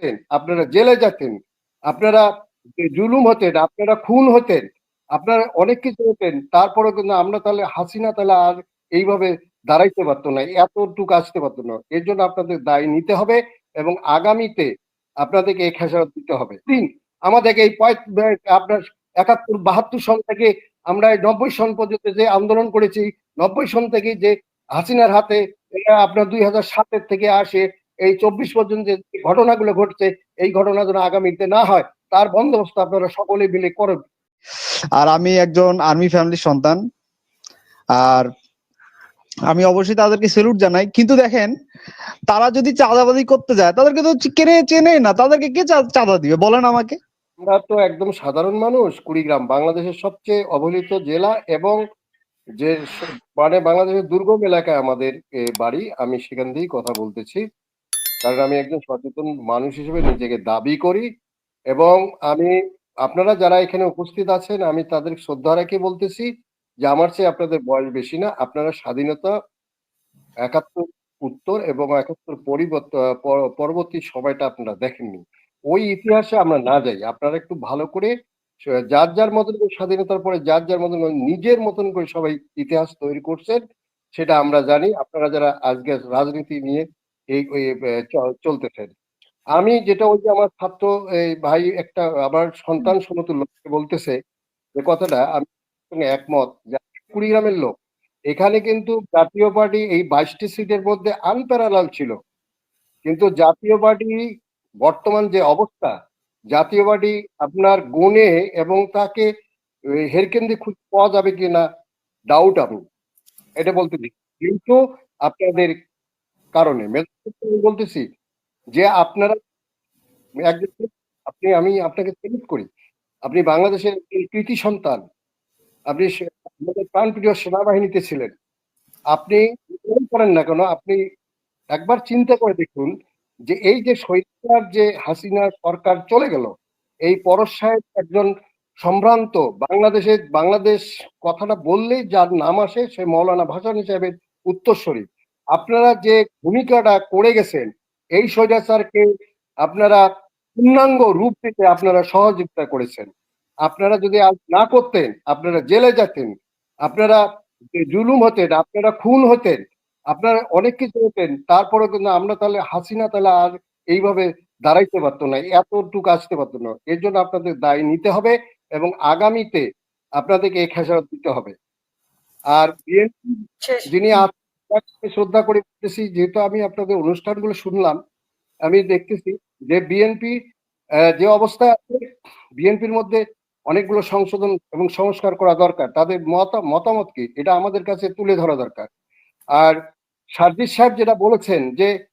করতেন আপনারা জেলে যেতেন, আপনারা জুলুম হতেন, আপনারা খুন হতেন, আপনারা অনেক কিছু হতেন তারপরে কিন্তু আমরা তাহলে হাসিনা তাহলে আর এইভাবে দাঁড়াইতে পারতো না, এতটুকু আসতে পারতো না। এর জন্য আপনাদের দায় নিতে হবে এবং আগামীতে আপনাদেরকে এই খেসারত দিতে হবে। তিন আমাদেরকে এই আপনার একাত্তর, বাহাত্তর সন থেকে আমরা নব্বই সন পর্যন্ত যে আন্দোলন করেছি, নব্বই সন থেকে যে হাসিনার হাতে আপনার দুই হাজার সাতের থেকে আসে এই চব্বিশ পর্যন্ত যে ঘটনাগুলো ঘটছে এই ঘটনা যেন আগামীতে না হয় তার বন্দোবস্ত আপনারা সকলে মিলে করবেন আর আমি একজন আর্মি ফ্যামিলির সন্তান আর আমি অবশ্যই তাদেরকে সেলুট জানাই। কিন্তু দেখেন তারা যদি চাঁদাবাজি করতে যায় তাদেরকে তো কেনে চেনে না। তাদেরকে কে চাঁদা দিবে? বলেন আমাকে। আমরা তো একদম সাধারণ মানুষ কুড়িগ্রাম বাংলাদেশের সবচেয়ে অবহেলিত জেলা এবং যে মানে বাংলাদেশের দুর্গম এলাকায় আমাদের বাড়ি আমি সেখান দিয়েই কথা বলতেছি। কারণ আমি একজন সচেতন মানুষ হিসেবে নিজেকে দাবি করি এবং আমি, আপনারা যারা এখানে উপস্থিত আছেন, আমি তাদের শ্রদ্ধা রেখে বলতেছি যে আমার চেয়ে আপনাদের বয়স বেশি না। আপনারা স্বাধীনতা একাত্তর উত্তর এবং একাত্তর পরিবর্ত পরবর্তী সময়টা আপনারা দেখেননি। ওই ইতিহাসে আমরা না যাই। আপনারা একটু ভালো করে যার যার মতন করে স্বাধীনতার পরে যার যার মতন নিজের মতন করে সবাই ইতিহাস তৈরি করছেন, সেটা আমরা জানি। আপনারা যারা আজকে রাজনীতি নিয়ে এই এই, এ, চ- চলতেছেন আমি যেটা ওই যে আমার ছাত্র এই ভাই একটা আমার সন্তান সমতুল্য বলতেছে যে কথাটা আমি একমত কুড়িগ্রামের লোক। এখানে কিন্তু জাতীয় পার্টি এই বাইশটি সিটের মধ্যে আনপ্যারালাল ছিল। কিন্তু জাতীয় পার্টি বর্তমান যে অবস্থা জাতীয় পার্টি আপনার গুণে এবং তাকে হেরকেন্দি খুঁজে পাওয়া যাবে কিনা ডাউট আমি। এটা বলতে দিই কিন্তু আপনাদের কারণে। বলতেছি যে আপনারা একজন আপনি, আমি আপনাকে সেলুট করি। আপনি বাংলাদেশের কৃতি সন্তান। আপনি প্রাণপ্রিয় সেনাবাহিনীতে ছিলেন। আপনি করেন না কেন, আপনি একবার চিন্তা করে দেখুন যে এই যে সৈন্যার যে হাসিনা সরকার চলে গেল, এই পরশ সাহেব একজন সম্ভ্রান্ত বাংলাদেশে বাংলাদেশ কথাটা বললেই যার নাম আসে সে মৌলানা ভাসান সাহেবের উত্তরস্বরী। আপনারা যে ভূমিকাটা করে গেছেন এই সোজা স্যারকে আপনারা পূর্ণাঙ্গ রূপ দিতে আপনারা সহযোগিতা করেছেন। আপনারা যদি আজ না করতেন আপনারা জেলে যেতেন আপনারা যে জুলুম হতেন আপনারা খুন হতেন আপনারা অনেক কিছু হতেন তারপরে কিন্তু আমরা তাহলে হাসিনা তাহলে আর এইভাবে দাঁড়াইতে পারতো না এতটুকু আসতে পারতো না। এর জন্য আপনাদের দায় নিতে হবে এবং আগামীতে আপনাদেরকে এই খেসারত দিতে হবে। আর বিএনপি যিনি শ্রদ্ধা করে বলতেছি, যেহেতু আমি আপনাদের অনুষ্ঠানগুলো শুনলাম, আমি দেখতেছি যে বিএনপি যে অবস্থায় আছে বিএনপির মধ্যে অনেকগুলো সংশোধন এবং সংস্কার করা দরকার। তাদের মত- মতামত কি? এটা আমাদের কাছে তুলে ধরা দরকার। আর সার্জিস সাহেব যেটা বলেছেন যে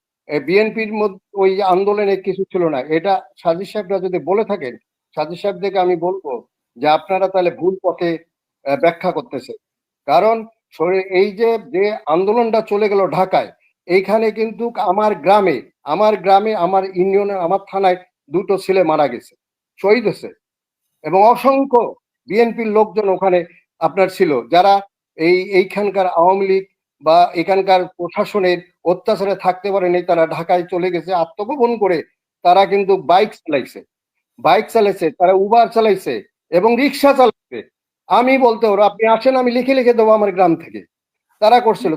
বিএনপির মধ্যে ওই আন্দোলনে কিছু ছিল না, এটা সার্জিস সাহেবরা যদি বলে থাকেন সার্জিস সাহেবদেরকে আমি বলব যে আপনারা তাহলে ভুল পথে ব্যাখ্যা করতেছে কারণ এই যে যে আন্দোলনটা চলে গেল ঢাকায়, এইখানে কিন্তু আমার গ্রামে আমার গ্রামে, আমার ইউনিয়নে, আমার থানায় দুটো ছেলে মারা গেছে, শহীদ হয়েছে। এবং অসংখ্য বিএনপির লোকজন ওখানে আপনার ছিল, যারা এই, এইখানকার আওয়ামী লীগ বা এখানকার প্রশাসনের অত্যাচারে থাকতে পারেনি, তারা ঢাকায় চলে গেছে, আত্মগোপন করে তারা কিন্তু বাইক চালাইছে। বাইক চালাইছে, তারা উবার চালাইছে এবং রিক্সা চালাইছে। আমি বলতে ওরা আপনি আসেন আমি লিখে লিখে দেবো আমার গ্রাম থেকে। তারা করছিল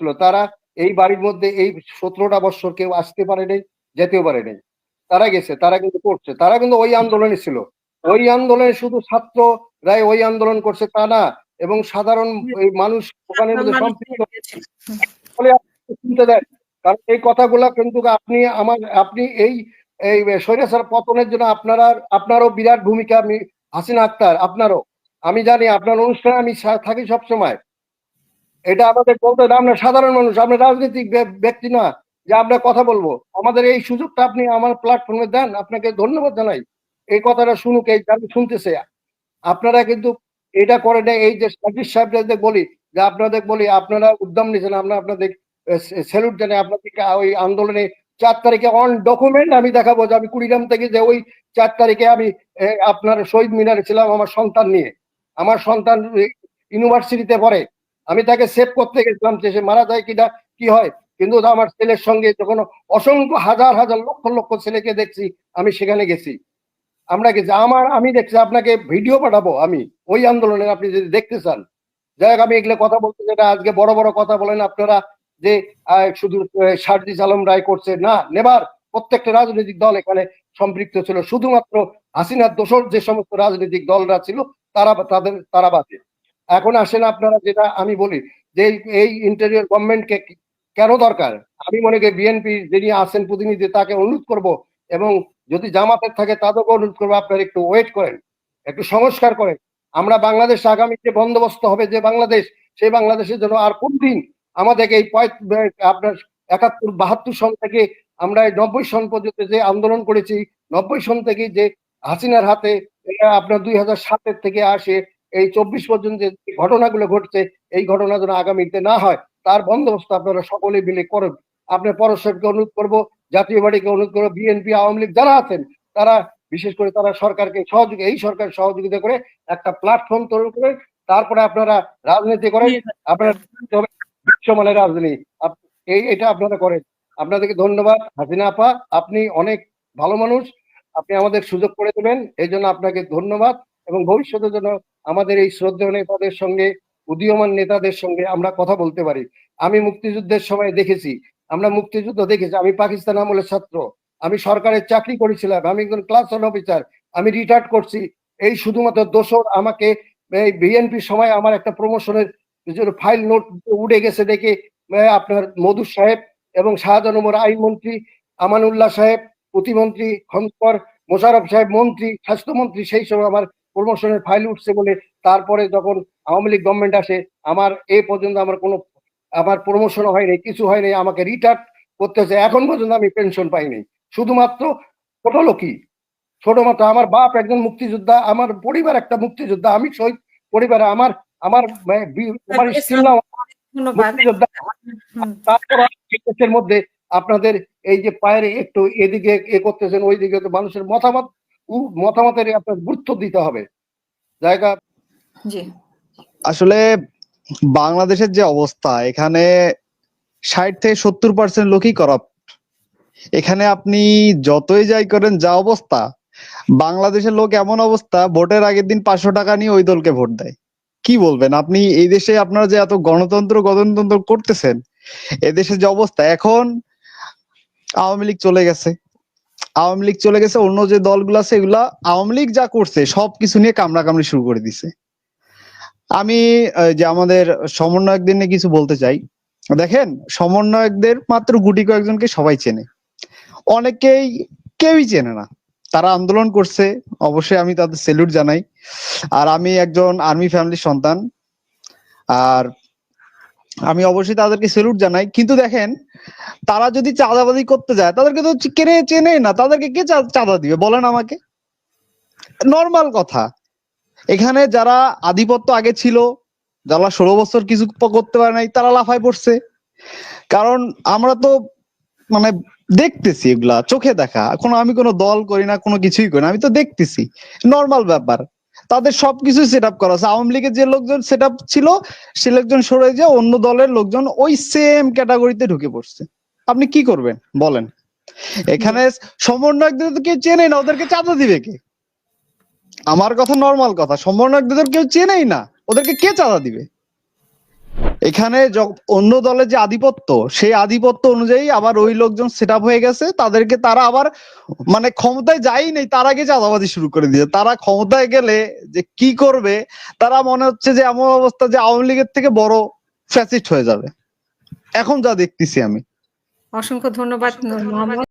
ছিল। তারা এই বাড়ির মধ্যে এই সতেরোটা বছর কেউ আসতে পারে নাই যেতেও পারে নাই। তারা গেছে তারা কিন্তু করছে। তারা কিন্তু ওই আন্দোলনে ছিল। ওই আন্দোলনে শুধু ছাত্ররাই ওই আন্দোলন করছে তা না। এবং সাধারণ মানুষ আপনি শুনতে দেন। কারণ এই কথাগুলা কিন্তু আপনি আমার আপনি এই এই স্বৈরাচার পতনের জন্য আপনারা আপনারও বিরাট ভূমিকা আমি হাসিনা আক্তার আপনারও। আমি জানি আপনার অনুষ্ঠানে আমি থাকি সব সময় এটা আমাদের বলতে আমরা সাধারণ মানুষ, আমরা রাজনৈতিক ব্যক্তি না, যে আমরা কথা বলব। আমাদের এই সুযোগটা আপনি আমার প্ল্যাটফর্মে দেন, আপনাকে ধন্যবাদ জানাই। এই কথাটা শুনুক, এই শুনতেছে। আপনারা কিন্তু এটা করে না এই যে সাজিদ সাহেবদের বলি, যে আপনাদের বলি, আপনারা উদ্যম নিয়েছেন, আমরা আপনাদের স্যালুট জানাই, আপনাদেরকে ওই আন্দোলনে চার তারিখে অন ডকুমেন্ট আমি দেখাবো যে আমি কুড়িগ্রাম থেকে যে ওই চার তারিখে আমি আপনার শহীদ মিনারে ছিলাম আমার সন্তান নিয়ে। আমার সন্তান ইউনিভার্সিটিতে পড়ে, আমি তাকে সেভ করতে গেছিলাম যে সে মারা যায় কিনা, কি হয়? কিন্তু আমার ছেলের সঙ্গে যখন অসংখ্য হাজার হাজার, লক্ষ লক্ষ ছেলেকে দেখছি, আমি সেখানে গেছি। আমরা গেছি, আমার, আমি দেখছি, আপনাকে ভিডিও পাঠাবো আমি, ওই আন্দোলনের আপনি যদি দেখতে চান। যাই হোক, আমি এগুলো কথা বলতে যেটা আজকে বড় বড় কথা বলেন আপনারা যে শুধু সারজিস আলম রায় করছে, না, নেবার প্রত্যেকটা রাজনৈতিক দল এখানে সম্পৃক্ত ছিল, শুধুমাত্র হাসিনার দোষর যে সমস্ত রাজনৈতিক দলরা ছিল তারা তাদের, তারা বাদে। এখন আসেন আপনারা যেটা আমি বলি, যে এই- ইন্টেরিয়র গভর্নমেন্টকে কেন দরকার? আমি মনে করি বিএনপি যিনি আছেন প্রতিনিধি, তাকে অনুরোধ করব এবং যদি জামাতের থাকে তাদেরকে অনুরোধ করব, আপনারা একটু ওয়েট করেন, একটু সংস্কার করেন। আমরা বাংলাদেশ আগামী যে বন্দোবস্ত হবে, যে বাংলাদেশ, সেই বাংলাদেশের জন্য আর কোন দিন আমাদেরকে এই আপনার একাত্তর, বাহাত্তর সন থেকে আমরা নব্বই সন পর্যন্ত যে আন্দোলন করেছি, নব্বই সন থেকে যে হাসিনার হাতে এটা আপনার দুই হাজার সাতের থেকে আসে, এই চব্বিশ পর্যন্ত যে ঘটনাগুলো ঘটছে, এই ঘটনা যেন আগামীতে না হয়, তার বন্দোবস্ত আপনারা সকলে মিলে করেন। আপনার পরস্পরকে অনুরোধ করব, জাতীয় বাড়িকে অনুরোধ করব, বিএনপি, আওয়ামী লীগ যারা আছেন, তারা বিশেষ করে তারা সরকারকে সহযোগী, এই সরকার সহযোগিতা করে একটা প্ল্যাটফর্ম তৈরি করে, তারপরে আপনারা রাজনীতি করেন, আপনারা বিশ্বমানের রাজনীতি। এই, এটা আপনারা করেন। আপনাদেরকে ধন্যবাদ, হাসিনা আপা, আপনি অনেক ভালো মানুষ। আপনি আমাদের সুযোগ করে দেবেন। এই জন্য আপনাকে ধন্যবাদ এবং ভবিষ্যতে যেন আমাদের এই শ্রদ্ধেয় নেতাদের সঙ্গে, উদীয়মান নেতাদের সঙ্গে আমরা কথা বলতে পারি। আমি মুক্তিযুদ্ধের সময় দেখেছি, আমরা মুক্তিযুদ্ধ দেখেছি। আমি পাকিস্তান আমলের ছাত্র, আমি সরকারের চাকরি করেছিলাম, আমি একজন ক্লাস ওয়ান অফিসার আমি রিটায়ার্ড করছি। এই শুধুমাত্র দোষর আমাকে, এই বিএনপির সময় আমার একটা প্রমোশনের ফাইল নোট উড়ে গেছে দেখে আপনার মধু সাহেব এবং শাহজাহান ওমর আইনমন্ত্রী আমানুল্লাহ সাহেব প্রতিমন্ত্রী খন্দকর মোশারফ সাহেব মন্ত্রী স্বাস্থ্যমন্ত্রী সেই সময় আমার প্রমোশনের ফাইল উঠছে বলে তারপরে যখন আওয়ামী লীগ গভর্নমেন্ট আসে আমার এ পর্যন্ত আমার কোনো আমার প্রমোশন হয়নি কিছু হয়নি আমাকে রিটায়ার করতেছে এখন পর্যন্ত আমি পেনশন পাইনি। শুধুমাত্র ছোট লোকই ছোট মাত্র আমার বাপ একজন মুক্তিযোদ্ধা আমার পরিবার একটা মুক্তিযোদ্ধা আমি শহীদ পরিবারে আমার আমার আমার স্ত্রীরাও ধন্যবাদ। মুক্তিযোদ্ধা। তারপর মধ্যে আপনাদের এই যে পায়ের একটু এদিকে এ করতেছেন ওই দিকে তো মানুষের মতামত মতামতের আপনার গুরুত্ব দিতে হবে। জায়গা জি। আসলে বাংলাদেশের যে অবস্থা এখানে ষাট থেকে সত্তর পার্সেন্ট লোকই করাপ্ট এখানে আপনি যতই যাই করেন যা অবস্থা বাংলাদেশের লোক এমন অবস্থা ভোটের আগের দিন পাঁচশো টাকা নিয়ে ওই দলকে ভোট দেয়। কি বলবেন? আপনি এই দেশে আপনারা যে এত গণতন্ত্র গণতন্ত্র করতেছেন এদেশের যে অবস্থা এখন আওয়ামী লীগ চলে গেছে। আওয়ামী লীগ চলে গেছে, অন্য যে দলগুলো আছে এগুলা আওয়ামী লীগ যা করছে, সবকিছু নিয়ে কামড়া কামড়ি শুরু করে দিছে। আমি যে আমাদের সমন্বয়কদের নিয়ে কিছু বলতে চাই। দেখেন, সমন্বয়কদের মাত্র গুটি কয়েকজনকে সবাই চেনে। অনেকেই কেউই চেনে না। তারা আন্দোলন করছে, অবশ্যই আমি তাদের সেলুট জানাই। আর আমি একজন আর্মি ফ্যামিলির সন্তান। আর আমি অবশ্যই তাদেরকে সেলুট জানাই। কিন্তু দেখেন, তারা যদি চাঁদাবাজি করতে যায়, তাদেরকে তো কেনে চেনে না। তাদেরকে কে চাঁদা দিবে? বলেন আমাকে। নর্মাল কথা। এখানে যারা আধিপত্য আগে ছিল, যারা ষোলো বছর কিছু করতে পারে নাই, তারা লাফায় পড়ছে। কারণ আমরা তো মানে দেখতেছি এগুলা, চোখে দেখা। কোনো আমি কোনো দল করি না, কোনো কিছুই করি না। আমি তো দেখতেছি। নর্মাল ব্যাপার। তাদের সবকিছু সেট আপ করা আছে। আওয়ামী লীগের যে লোকজন সেট আপ ছিল, সে লোকজন সরে যে অন্য দলের লোকজন ওই সেম ক্যাটাগরিতে ঢুকে পড়ছে। আপনি কি করবেন? বলেন। এখানে সমন্বয়কদের তো কেউ চেনে না, ওদেরকে চাঁদা দিবে কে? আমার কথা নর্মাল কথা, সমন্বয়কদের কেউ চেনেই না। ওদেরকে কে চাঁদা দিবে? এখানে য- অন্য দলের যে আধিপত্য সেই আধিপত্য অনুযায়ী আবার ওই লোকজন সেট হয়ে গেছে। তাদেরকে তারা আবার মানে ক্ষমতায় যাই নেই তার আগে চাঁদাবাজি শুরু করে দিয়েছে। তারা ক্ষমতায় গেলে যে কি করবে তারা মনে হচ্ছে যে এমন অবস্থা যে আওয়ামী লীগের থেকে বড় ফ্যাসিস্ট হয়ে যাবে। এখন যা দেখতেছি আমি। অসংখ্য ধন্যবাদ।